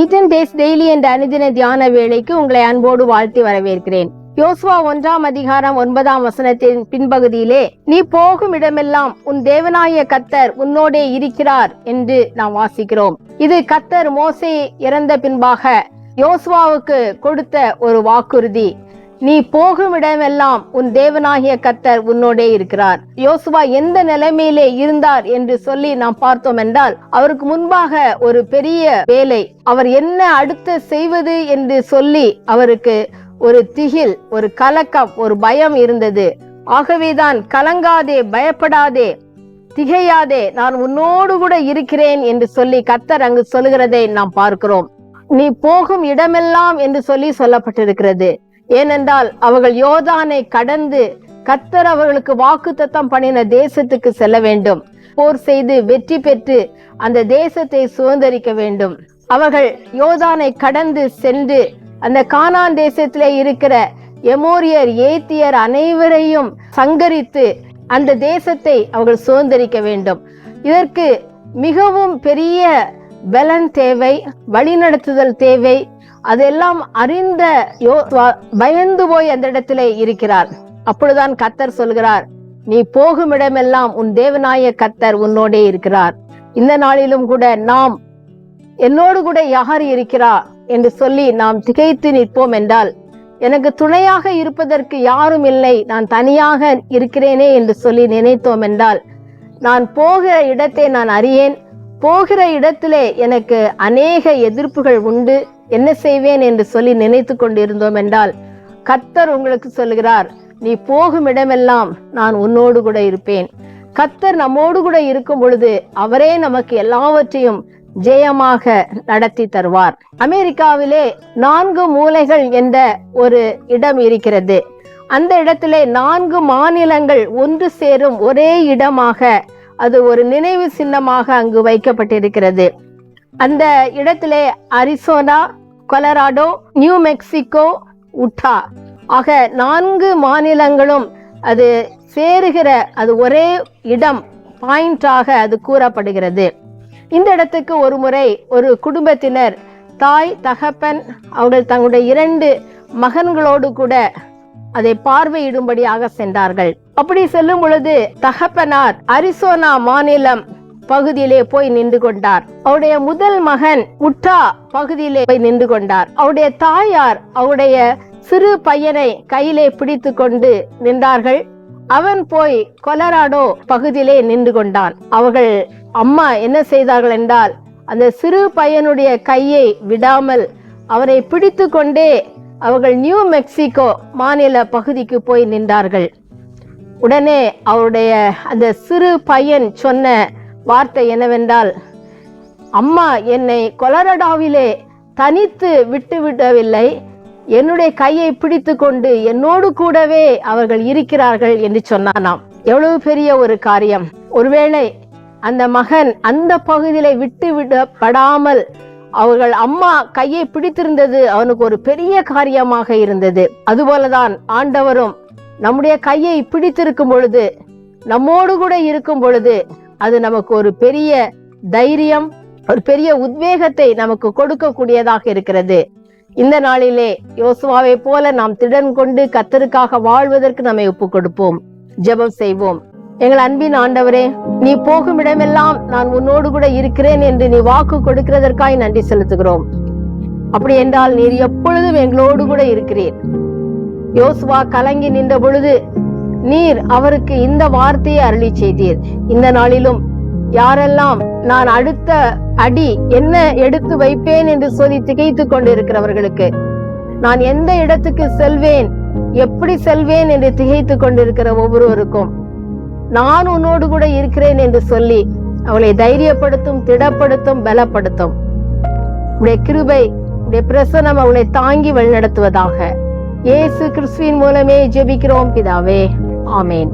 Eaten days daily என்ற அனுதின தியான வேலைக்கு உங்களை அன்போடு வாழ்த்தி வரவேற்கிறேன். யோசுவா ஒன்றாம் அதிகாரம் ஒன்பதாம் வசனத்தின் பின்பகுதியிலே நீ போகும் இடமெல்லாம் உன் தேவனாய கத்தர் உன்னோடே இருக்கிறார் என்று நாம் வாசிக்கிறோம். இது கத்தர் மோசை இறந்த பின்பாக யோசுவாவுக்கு கொடுத்த ஒரு வாக்குறுதி. நீ போகும் இடமெல்லாம் உன் தேவனாகிய கத்தர் உன்னோடே இருக்கிறார். யோசுவா எந்த நிலைமையிலே இருந்தார் என்று சொல்லி நாம் பார்த்தோம் என்றால் அவருக்கு முன்பாக ஒரு பெரிய வேலை அவர் என்ன அடுத்து செய்வது என்று சொல்லி அவருக்கு ஒரு திகில் ஒரு கலக்கம் ஒரு பயம் இருந்தது. ஆகவேதான் கலங்காதே பயப்படாதே திகையாதே நான் உன்னோடு கூட இருக்கிறேன் என்று சொல்லி கத்தர் அங்கு சொல்லுகிறதை நாம் பார்க்கிறோம். நீ போகும் இடமெல்லாம் என்று சொல்லி சொல்லப்பட்டிருக்கிறது. ஏனென்றால் அவர்கள் யோதானை கடந்து கத்தர் அவர்களுக்கு வாக்குத்தத்தம் பண்ணின தேசத்துக்கு செல்ல வேண்டும். போர் செய்து வெற்றி பெற்று அந்த தேசத்தை சுதந்திரிக்க வேண்டும். அவர்கள் யோதானை கடந்து சென்று அந்த கானான் தேசத்திலே இருக்கிற எமோரியர் ஏத்தியர் அனைவரையும் சங்கரித்து அந்த தேசத்தை அவர்கள் சுதந்திரிக்க வேண்டும். இதற்கு மிகவும் பெரிய பலன் தேவை வழிநடத்துதல் தேவை. அதெல்லாம் அறிந்த யோ பயந்து போய் அந்த இடத்திலே இருக்கிறார். அப்பொழுதுதான் கத்தர் சொல்கிறார் நீ போகும் இடமெல்லாம் உன் தேவநாய கத்தர் உன்னோடே இருக்கிறார். இந்த நாளிலும் கூட நாம் என்னோடு கூட யார் இருக்கிறா என்று சொல்லி நாம் திகைத்து நிற்போம் என்றால் எனக்கு துணையாக இருப்பதற்கு யாரும் இல்லை. நான் தனியாக இருக்கிறேனே என்று சொல்லி நினைத்தோம் என்றால் நான் போகிற இடத்தை நான் அறியேன். போகிற இடத்திலே எனக்கு அநேக எதிர்ப்புகள் உண்டு. என்ன செய்வேன் என்று சொல்லி நினைத்து கொண்டிருந்தோம் என்றால் கத்தர் உங்களுக்கு சொல்கிறார் நீ போகும் இடமெல்லாம் நான் உன்னோடு கூட இருப்பேன். கத்தர் நம்மோடு கூட இருக்கும் பொழுது அவரே நமக்கு எல்லாவற்றையும் ஜெயமாக நடத்தி தருவார். அமெரிக்காவிலே நான்கு மூலைகள் என்ற ஒரு இடம் இருக்கிறது. அந்த இடத்திலே நான்கு மாநிலங்கள் ஒன்று சேரும் ஒரே இடமாக அது ஒரு நினைவு சின்னமாக அங்கு வைக்கப்பட்டிருக்கிறது. அந்த இடத்திலே Arizona Colorado New Mexico Utah ஆக நான்கு மாநிலங்களும் அது சேருகிற அது ஒரே இடம் பாயிண்டாக அது கூறப்படுகிறது. இந்த இடத்துக்கு ஒரு முறை ஒரு குடும்பத்தினர் தாய் தகப்பன் அவர்கள் தங்களுடைய இரண்டு மகன்களோடு கூட அதை பார்வையிடும்படியாக சென்றார்கள். அப்படி செல்லும் பொழுது தகப்பனார் அரிசோனா மாநிலம் பகுதியிலே போய் நின்று கொண்டார். அவருடைய முதல் மகன் உட்டா பகுதியிலே போய் நின்று கொண்டார். அவருடைய தாயார் அவருடைய சிறு பையனை கையிலே பிடித்து கொண்டு நின்றார்கள். அவன் போய் கொலராடோ பகுதியிலே நின்று கொண்டான். அவர்கள் அம்மா என்ன செய்தார்கள் என்றால் அந்த சிறு பையனுடைய கையை விடாமல் அவரை பிடித்து கொண்டே அவர்கள் நியூ மெக்சிகோ மாநில பகுதிக்கு போய் நின்றார்கள். உடனே அவருடைய அந்த சிறு பையன் சொன்ன வார்த்தை என்னவென்றால் அம்மா என்னை கொலரடாவிலே தனித்து விட்டு விடவில்லை என்னுடைய கையை பிடித்து கொண்டு என்னோடு கூடவே அவர்கள் இருக்கிறார்கள் என்று சொன்னானாம். எவ்வளவு பெரிய ஒரு காரியம். ஒருவேளை அந்த மகன் அந்த பகுதியில விட்டு விடப்படாமல் அவர்கள் அம்மா கையை பிடித்திருந்தது அவனுக்கு ஒரு பெரிய காரியமாக இருந்தது. அதுபோலதான் ஆண்டவரும் நம்முடைய கையை பிடித்திருக்கும் பொழுது நம்மோடு கூட இருக்கும் பொழுது அது நமக்கு ஒரு பெரிய தைரியம் ஒரு பெரிய உத்வேகத்தை நமக்கு கொடுக்கக்கூடியதாக இருக்கிறது. இந்த நாளிலே யோசுவாவை போல நாம் திடன் கொண்டு கத்தருக்காக வாழ்வதற்கு நம்மை ஒப்பு கொடுப்போம் ஜெபம் செய்வோம். எங்கள் அன்பின் ஆண்டவரே நீ போகும் இடமெல்லாம் நான் உன்னோடு கூட இருக்கிறேன் என்று நீ வாக்கு கொடுக்கிறதற்காய் நன்றி செலுத்துகிறோம். அப்படி என்றால் நீர் எப்பொழுதும் எங்களோடு கூட இருக்கிறீர். யோசுவா கலங்கி நின்ற பொழுது நீர் அவருக்கு இந்த வார்த்தையை அருளி செய்தீர். இந்த நாளிலும் யாரெல்லாம் நான் அடுத்த அடி என்ன எடுத்து வைப்பேன் என்று சொல்லி திகைத்து கொண்டிருக்கிறவர்களுக்கு நான் எந்த இடத்துக்கு செல்வேன் எப்படி செல்வேன் என்று திகைத்து கொண்டிருக்கிற ஒவ்வொருவருக்கும் நான் உன்னோடு கூட இருக்கிறேன் என்று சொல்லி அவளை தைரியப்படுத்தும் திடப்படுத்தும் பலப்படுத்தும். உடைய கிருபை உடைய பிரசனம் அவளை தாங்கி வழிநடத்துவதாக. இயேசு கிறிஸ்துவின் மூலமே ஜெபிக்கிறோம் பிதாவே. ஆமேன்.